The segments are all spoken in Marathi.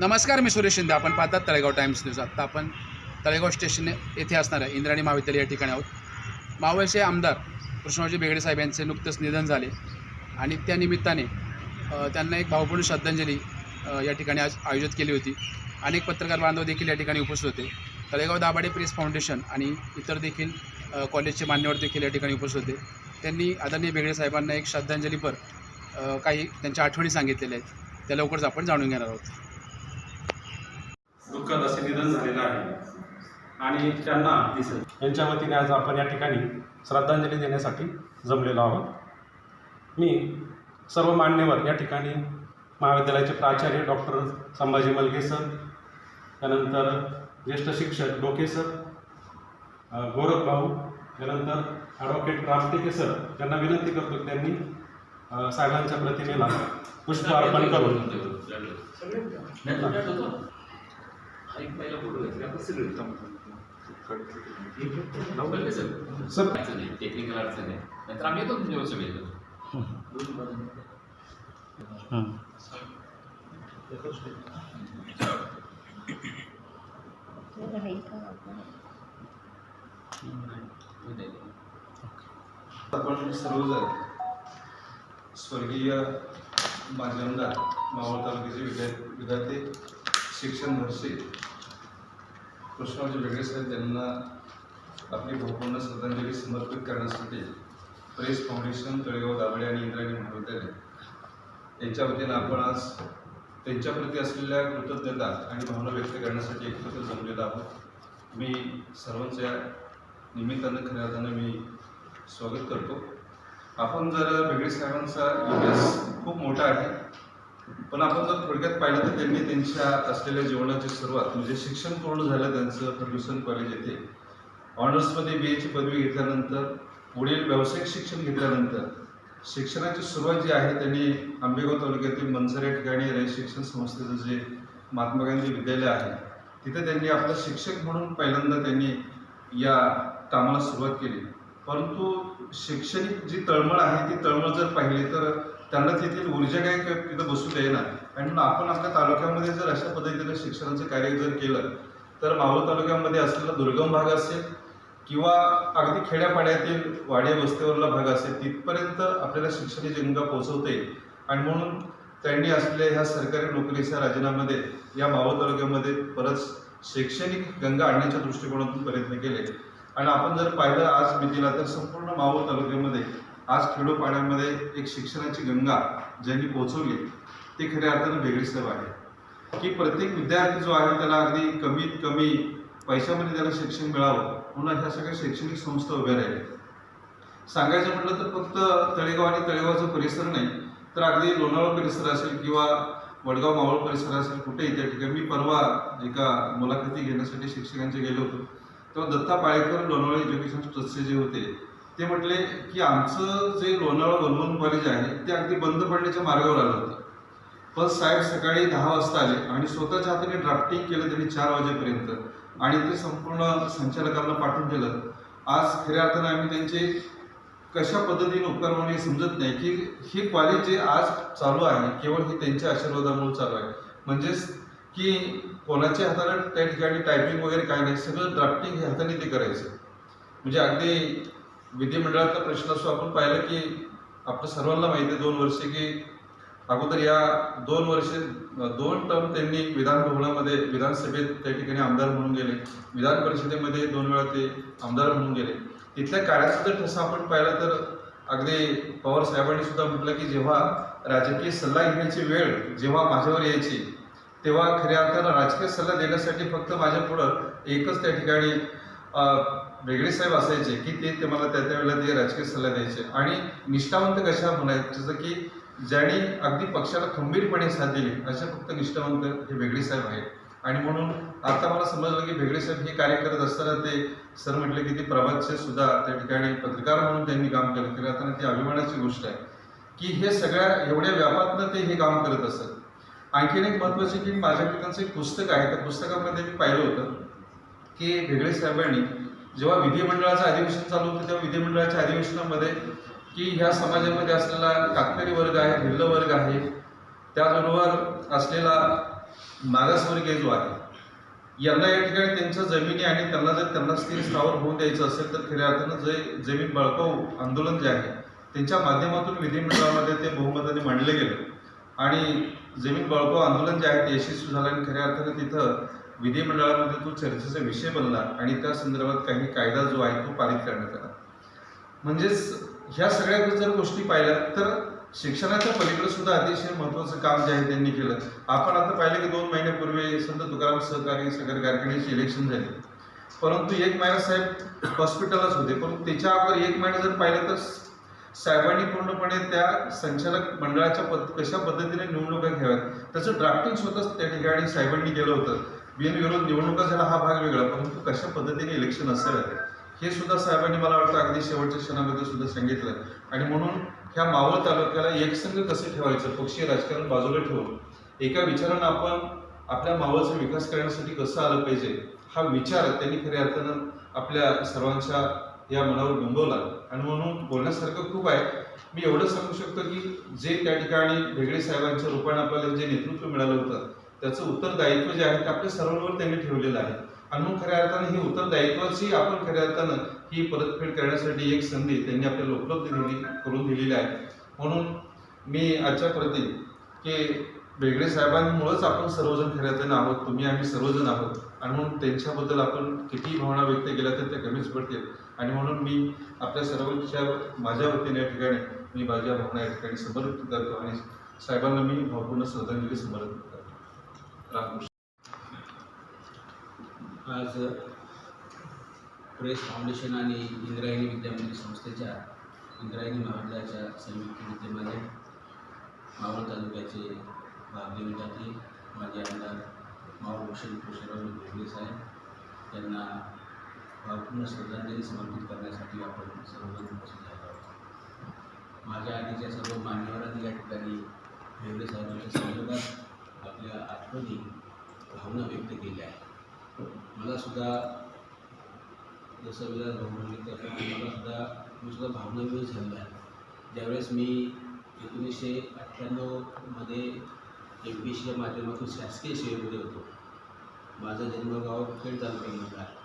नमस्कार मी सुरेश शिंदे. आपण पाहतात तळेगाव टाइम्स न्यूज. आत्ता आपण तळेगाव स्टेशन येथे असणाऱ्या इंद्राणी महाविद्यालय या ठिकाणी आहोत. मावळचे आमदार कृष्णाजी बेगडे साहेब यांचे नुकतंच निधन झाले आणि त्या निमित्ताने त्यांना एक भावपूर्ण श्रद्धांजली या ठिकाणी आज आयोजित केली होती. अनेक पत्रकार बांधव देखील या ठिकाणी उपस्थित होते. तळेगाव दाभाडे प्रेस फाउंडेशन आणि इतर देखील कॉलेजचे मान्यवर देखील या ठिकाणी उपस्थित होते. त्यांनी आदरणीय बेगडे साहेबांना एक श्रद्धांजलीपर काही त्यांच्या आठवणी सांगितलेल्या आहेत. त्या लवकरच आपण जाणून घेणार आहोत. निधन झालेलं आहे. आणि त्यांना यांच्या वतीने आज आपण या ठिकाणी श्रद्धांजली देण्यासाठी जमलेलो आहोत. मी सर्व मान्यवर या ठिकाणी महाविद्यालयाचे प्राचार्य डॉक्टर संभाजी मलगे सर त्यानंतर ज्येष्ठ शिक्षक डोके सर गोरख भाऊ त्यानंतर ॲडव्होकेट रामटेके सर त्यांना विनंती करतो की त्यांनी साहेबांच्या प्रतिमेला पुष्प अर्पण करून सर टेक्निकल अडचण आहे नंतर आम्ही येतो तुमच्या वर्ष आपण सर्वजण स्वर्गीय माझे आमदार मावळ तालुक्याचे विद्यार्थी विद्यार्थी शिक्षण महर्षी कृष्णाजी वेगळे साहेब यांना आपली भावपूर्ण श्रद्धांजली समर्पित करण्यासाठी प्रेस फाउंडेशन तळेगाव दाबळे आणि इंद्रायणी महाविद्यालय यांच्या वतीनं आपण आज त्यांच्याप्रती असलेल्या कृतज्ञता आणि भावना व्यक्त करण्यासाठी एकत्र जमलेलो आहोत. मी सर्वांच्या निमित्तानं खऱ्या अर्थानं मी स्वागत करतो. आपण जर वेगळे साहेबांचा इतिहास खूप मोठा आहे. पण आपण जर थोडक्यात पाहिलं तर त्यांनी त्यांच्या असलेल्या जीवनाची सुरुवात म्हणजे शिक्षण पूर्ण झालं त्यांचं फर्ग्युसन कॉलेज येथे ऑनर्समध्ये बी एची पदवी घेतल्यानंतर पुढील व्यावसायिक शिक्षण घेतल्यानंतर शिक्षणाची सुरुवात जी आहे त्यांनी आंबेगाव तालुक्यातील मनसर या ठिकाणी रयत शिक्षण संस्थेचं जे महात्मा गांधी विद्यालय आहे तिथे त्यांनी आपलं शिक्षक म्हणून पहिल्यांदा त्यांनी या कामाला सुरुवात केली. परंतु शैक्षणिक जी तळमळ आहे ती तळमळ जर पाहिली तर त्यांना तेथील ऊर्जा काय तिथं बसू देणार आणि म्हणून आपण आपल्या तालुक्यामध्ये जर अशा पद्धतीनं शिक्षणाचं कार्य जर केलं तर मावळ तालुक्यामध्ये असलेला दुर्गम भाग असेल किंवा अगदी खेड्यापाड्यातील वाडे वस्तीवरला भाग असेल तिथपर्यंत आपल्याला शिक्षणाची गंगा पोहोचवते. आणि म्हणून त्यांनी असलेल्या ह्या सरकारी नोकरीच्या राजीनाम्यामध्ये या मावळ तालुक्यामध्ये परत शैक्षणिक गंगा आणण्याच्या दृष्टिकोनातून प्रयत्न केले. आणि आपण जर पाहिलं आज मितीला तर संपूर्ण मावळ तालुक्यामध्ये आज खेडोपाड्यामध्ये एक शिक्षणाची गंगा ज्यांनी पोहोचवली ते खऱ्या अर्थानं वेगळी साहेब आहे. की प्रत्येक विद्यार्थी जो आहे त्याला अगदी कमीत कमी पैशामध्ये त्याला शिक्षण मिळावं म्हणून ह्या सगळ्या शैक्षणिक संस्था उभ्या राहिल्या. सांगायचं म्हटलं तर फक्त तळेगाव आणि तळेगावचा परिसर नाही तर अगदी लोणावळा परिसर असेल किंवा वडगाव मावळ परिसर असेल कुठेही त्या ठिकाणी. मी परवा एका मुलाखती घेण्यासाठी शिक्षकांचे गेलो होतो. तेव्हा दत्ता पाळेकर लोणावळा एज्युकेशन ट्रस्टचे जे होते ते म्हटले की आमचं जे लोणावळा बनवून कॉलेज आहे ते अगदी बंद पडण्याच्या मार्गावर आलं होतं. पण साहेब सकाळी दहा वाजता आले आणि स्वतःच्या हाताने ड्राफ्टिंग केलं त्यांनी चार वाजेपर्यंत. आणि ते संपूर्ण संचालकांना पाठवून दिलं. आज खऱ्या अर्थानं आम्ही त्यांचे कशा पद्धतीने उपकार म्हणून हे समजत नाही की हे कॉलेज जे आज चालू आहे केवळ हे त्यांच्या आशीर्वादामुळे चालू आहे. म्हणजेच की कोणाच्या हाताला त्या ठिकाणी टायपिंग वगैरे काय नाही सगळं ड्राफ्टिंग हे हाताने ते करायचं. म्हणजे अगदी विधिमंडळाचा प्रश्न असो आपण पाहिलं की आपलं सर्वांना माहिती आहे दोन वर्षे की अगोदर या दोन वर्षे दोन टर्म त्यांनी विधान भवनामध्ये विधानसभेत त्या ठिकाणी आमदार म्हणून गेले. विधान परिषदेमध्ये दोन वेळा ते आमदार म्हणून गेले. तिथल्या कार्याचा जर ठसा आपण पाहिला तर अगदी पवार साहेबांनी सुद्धा म्हटलं की जेव्हा राजकीय सल्ला घेण्याची वेळ जेव्हा माझ्यावर यायची तेव्हा खऱ्या अर्थानं राजकीय सल्ला देण्यासाठी फक्त माझ्या पुढं एकच त्या ठिकाणी वेगळे साहेब असायचे की ते ते मला त्या त्यावेळेला ते राजकीय सल्ला द्यायचे. आणि निष्ठावंत कशा म्हणायचे? जसं की ज्यांनी अगदी पक्षाला खंबीरपणे साथ दिली असे फक्त निष्ठावंत हे वेगळे साहेब आहेत. आणि म्हणून आता मला समजलं की भेगडे साहेब हे कार्य करत असताना ते सर म्हटले की ते प्रभातचे सुद्धा त्या ठिकाणी पत्रकार म्हणून त्यांनी काम केलं. खरं आता ती अभिमानाची गोष्ट आहे. की हे सगळ्या एवढ्या व्यापातनं ते हे काम करत असत. आणखीन एक महत्त्वाचे की माझ्या त्यांचं एक पुस्तक आहे. त्या पुस्तकामध्ये मी पाहिलं होतं की भेगडे साहेबांनी जेव्हा विधिमंडळाचं अधिवेशन चालू होतं तेव्हा विधिमंडळाच्या अधिवेशनामध्ये की ह्या समाजामध्ये असलेला कातकरी वर्ग आहे भिल्ल वर्ग आहे त्याचबरोबर असलेला मागासवर्गीय जो आहे यांना या ठिकाणी त्यांच्या जमिनी आणि त्यांना जर त्यांना स्थिर स्थावर होऊन द्यायचं असेल तर खऱ्या अर्थानं जे जमीन बळकावू आंदोलन जे आहे त्यांच्या माध्यमातून विधिमंडळामध्ये ते बहुमताने मांडले गेलं. आणि जमीन बळकाव आंदोलन जे आहे ते यशस्वी झालं आणि खऱ्या अर्थानं तिथं विधिमंडळामध्ये तो चर्चेचा विषय बनला आणि त्या संदर्भात काही कायदा जो आहे तो पारित करण्यात आला. म्हणजेच ह्या सगळ्या जर गोष्टी पाहिल्या तर शिक्षणाच्या पलीकडे सुद्धा अतिशय महत्त्वाचं काम जे आहे त्यांनी केलं. आपण आता पाहिलं की दोन महिन्यापूर्वी संत तुकाराम सहकारी साखर कारखान्याचे इलेक्शन झाले. परंतु एक महिना साहेब हॉस्पिटलच होते. परंतु त्याच्या अगोदर एक महिना जर पाहिलं तर साहेबांनी पूर्णपणे त्या संचालक मंडळाच्या पद कशा पद्धतीने निवडणुका घ्याव्यात त्याचं ड्राफ्टिंग स्वतःच त्या ठिकाणी साहेबांनी केलं होतं. बिनविरोध निवडणुका झाला हा भाग वेगळा परंतु कशा पद्धतीने इलेक्शन असेल हे सुद्धा साहेबांनी मला वाटतं अगदी शेवटच्या क्षणामध्ये सुद्धा सांगितलं. आणि म्हणून ह्या मावळ तालुक्याला एकसंघ कसं ठेवायचं पक्षीय राजकारण बाजूला ठेवून? एका विचारानं आपण आपल्या मावळचा विकास करण्यासाठी कसं आलं पाहिजे हा विचार त्यांनी खऱ्या अर्थानं आपल्या सर्वांच्या या मनावर बिंबवला आणि म्हणून बोलण्यासारखं खूप आहे. मी एवढं सांगू शकतो की जे त्या ठिकाणी भेगडे साहेबांच्या रूपाने आपल्याला जे नेतृत्व मिळालं होतं त्याचं उत्तरदायित्व जे आहे ते आपल्या सर्वांवर त्यांनी ठेवलेलं आहे. आणि मग खऱ्या अर्थानं ही उत्तरदायित्वाची आपण खऱ्या अर्थानं ही परतफेड करण्यासाठी एक संधी त्यांनी आपल्याला उपलब्ध दिली करून दिलेली आहे. म्हणून मी आजच्या प्रती की बेगडे साहेबांमुळेच आपण सर्वजण खऱ्या अर्थानं आहोत तुम्ही आम्ही सर्वजण आहोत. आणि म्हणून त्यांच्याबद्दल आपण किती भावना व्यक्त केल्या तर त्या कमीच पडतील. आणि म्हणून मी आपल्या सर्वांच्या माझ्या वतीने या ठिकाणी मी माझ्या भावना या ठिकाणी समर्पित करतो आणि साहेबांना मी भावपूर्ण श्रद्धांजली समर्पित करतो. रामकृष्ण आज प्रेस फाउंडेशन आणि इंद्रायणी विद्यामंदिर संस्थेच्या इंद्रायणी महाविद्यालयाच्या संयुक्त विद्यमाने मावळ तालुक्याचे भारतीय जाते माझे आमदार मावळ भूषण कृष्णराव भोगले साहेब यांना भावपूर्ण श्रद्धांजली समर्पित करण्यासाठी आपण सर्वजण उपस्थित आहोत. माझ्या आधीच्या सर्व मान्यवरांनी या ठिकाणी भेगडे साहेबांच्या संदर्भात आपल्या आठवणी भावना व्यक्त केल्या आहेत. मला सुद्धा जसं विलास भाऊ म्हणले त्याप्रमाणे सुद्धा मी सुद्धा भावनावियोग झालेलो आहे. ज्यावेळेस मी एकोणीसशे अठ्ठ्याण्णवमध्ये एम पी सीच्या माध्यमातून शासकीय सेवेमध्ये होतो माझं जन्मगाव खेड तालुक्यामधला आहे.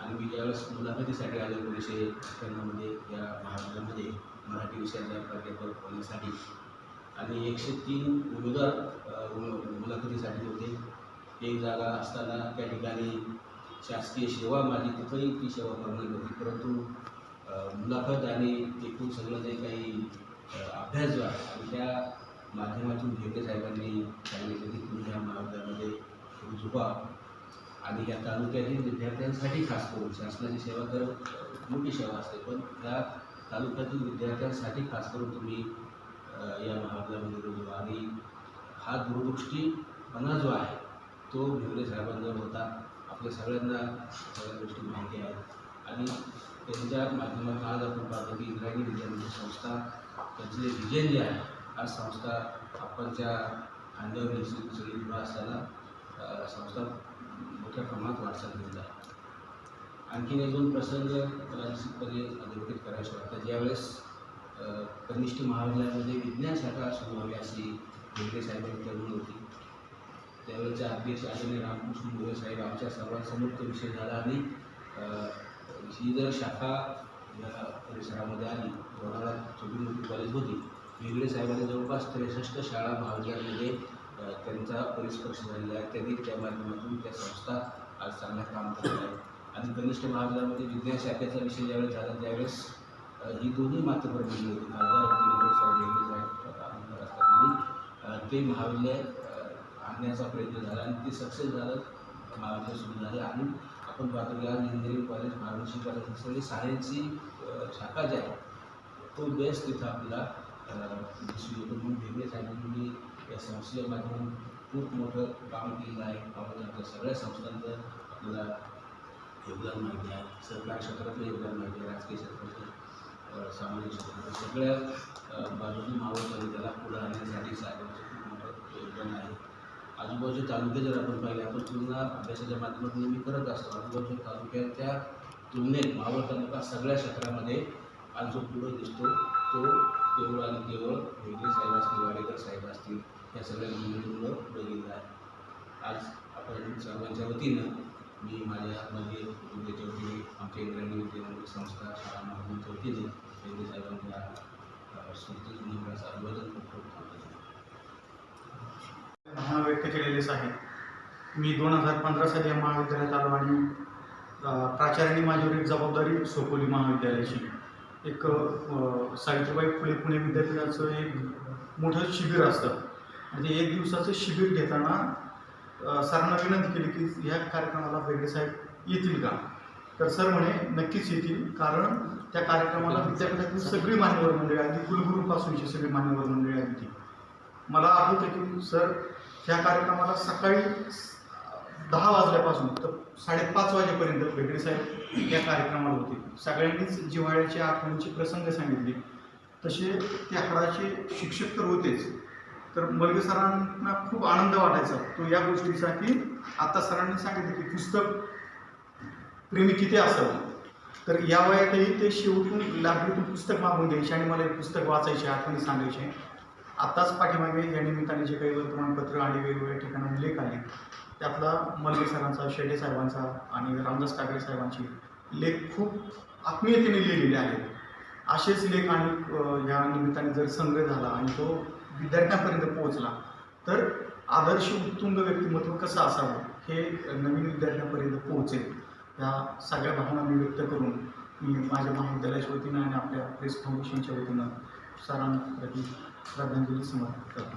आणि मी ज्यावेळेस मुलाखतीसाठी आलो एकोणीसशे अठ्ठ्याण्णवमध्ये या महाराष्ट्रामध्ये मराठी विषयाचा प्राध्यापक होण्यासाठी आणि एकशे तीन उमेदवार मुलाखतीसाठी होते. एक जागा असताना त्या ठिकाणी शासकीय सेवा माझी तिथंही ती सेवा करणार होती. परंतु मुलाखत आणि एकूण सगळं जे काही अभ्यास जो आहे त्या माध्यमातून भेटे साहेबांनी सांगितलं की तुम्ही ह्या महाविद्यालयामध्ये झुका आणि या तालुक्यातील विद्यार्थ्यांसाठी खास करून शासनाची सेवा तर मोठी सेवा असते पण त्या तालुक्यातील विद्यार्थ्यांसाठी खास करून तुम्ही या महाविद्यालयामध्ये रुजू आणि हा दूरदृष्टीपणा जो आहे तो भिवरे साहेबांजवळ होता. आपल्या सगळ्यांना सगळ्या गोष्टी माहिती आहेत. आणि त्यांच्या माध्यमातून आज आपण पाहतो की इंद्रायणी विद्यापीठ संस्था त्याचे जे विजन जे आहे आज संस्था आपणच्या खांद्यावर निश्चित सगळी उभा असताना संस्था मोठ्या प्रमाणात वाटचाल घेत आहे. आणखीन एक दोन प्रसंग मला निश्चितपणे अधोरेखित करायचे वाटतात. ज्यावेळेस कनिष्ठ महाविद्यालयामध्ये विज्ञान शाखा सुरू अशी भेगडे साहेबांनी तरुण होती. त्यावेळेचे अध्यक्ष आदरणीय रामकृष्ण मोरे साहेब आमच्या सर्वांसमोर तो विषय झाला आणि ही जर शाखा या परिसरामध्ये आली कोणाला छोटी मोठी कॉलेज होती वेगळे साहेबांनी जवळपास त्रेसष्ट शाळा महाविद्यालयामध्ये त्यांचा परिस्पर्श झालेला आहे. त्यांनी त्या माध्यमातून त्या संस्था आज चांगलं काम करत आहेत आणि कनिष्ठ महाविद्यालयामध्ये विज्ञान शाखेचा विषय ज्यावेळेस झाला त्यावेळेस ही दोन्ही माध्यमं बनली होती असताना आणि ते महाविद्यालय आणण्याचा प्रयत्न झाला आणि ते सक्सेस झालं. महाविद्यालय सुरू झाले आणि आपण पाहतो की आज इंजिनिअरिंग कॉलेज फार्मसी कॉलेज सगळी सायन्सची शाखा जी आहे तो बेस्ट तिथं आपला दिसून येतो. म्हणून वेगळे साहेबांनी या संस्थेच्या माध्यमातून खूप मोठं काम केलेलं आहे. आपल्या सगळ्या संस्थांचं आपल्याला योगदान माहिती आहे. सरकार क्षेत्रातलं योगदान माहिती आहे. राजकीय क्षेत्रातलं. सामाजिक क्षेत्रातलं सगळ्या अ, बाजूने मावळ तालुक्याला पुढं आणण्यासाठी साहेबांचं खूप मोठं योगदान आहे. आजूबाजूचे तालुके जर आपण पाहिले आपण तुलना अभ्यासाच्या माध्यमातून नेहमी करत असतो. आजूबाजूच्या तालुक्याच्या तुलनेत मावळ तालुका सगळ्या क्षेत्रामध्ये आज जो पुढं दिसतो. तो केवळ आणि केवळ वेगळे साहेब असतील वाडेकर साहेब असतील या सगळ्या मुलं पुढे गेलेला आहे. आज आपण सर्वांच्या वतीनं मी माझ्या मध्ये उद्याच्या वतीने आमच्या इंद्रायणी विद्यामंदिर संस्था शाळा महाविद्यालयाच्या वतीने बेंडे साहेबांच्या अ, स्मृतीदिनाचं अभिवादन करतो भावना व्यक्त केलेलेच आहे मी दोन हजार पंधरा साली या महाविद्यालयात आलो आणि प्राचार्यांनी माझ्यावर एक जबाबदारी सोपवली महाविद्यालयाची. एक सावित्रीबाई फुले पुणे विद्यापीठाचं एक मोठं शिबिर असतं. आणि ते एक दिवसाचं शिबिर घेताना सरांना विनंती केली की ह्या कार्यक्रमाला बेगडे साहेब येतील का? तर सर म्हणे नक्कीच येतील. कारण त्या कार्यक्रमाला विद्यापीठातील सगळी मान्यवर मंडळी आली. कुलगुरूपासूनची सगळी मान्यवर मंडळी आली ती. मला आठवतं की सर ह्या कार्यक्रमाला सकाळी दहा वाजल्यापासून तर साडेपाच वाजेपर्यंत बेगडे साहेब या कार्यक्रमाला होते. सगळ्यांनीच जिव्हाळ्याच्या आठवणीचे प्रसंग सांगितले. तसे त्या हाडाचे शिक्षक तर होतेच. तर मलगे सरांना खूप आनंद वाटायचा तो या गोष्टीसाठी. आत्ता आता सरांनी सांगितलं की पुस्तक प्रेमी किती असावं? तर या वयातही ते शेवटून लायब्ररीतून पुस्तक मागून घ्यायचे आणि मला एक पुस्तक वाचायचे आठवणी सांगायचे. आत्ताच पाठीमागे या निमित्ताने जे काही वर्तमानपत्र आणि वेगवेगळ्या ठिकाणी लेख आले त्यातला मलगे सरांचा शेटे साहेबांचा आणि रामदास काकडे साहेबांची लेख खूप आत्मीयतेने लिहिलेले आहेत. असेच लेख आणि या निमित्ताने जर संग्रह झाला आणि तो विद्यार्थ्यांपर्यंत पोहोचला. तर आदर्श उत्तुंग व्यक्तिमत्व कसं असावं हे नवीन विद्यार्थ्यांपर्यंत पोहोचेल. या सगळ्या भावना मी व्यक्त करून मी माझ्या महाविद्यालयाच्या वतीनं आणि आपल्या प्रेस फाउंडेशनच्या वतीनं सरांप्रती श्रद्धांजली समर्पित करतो.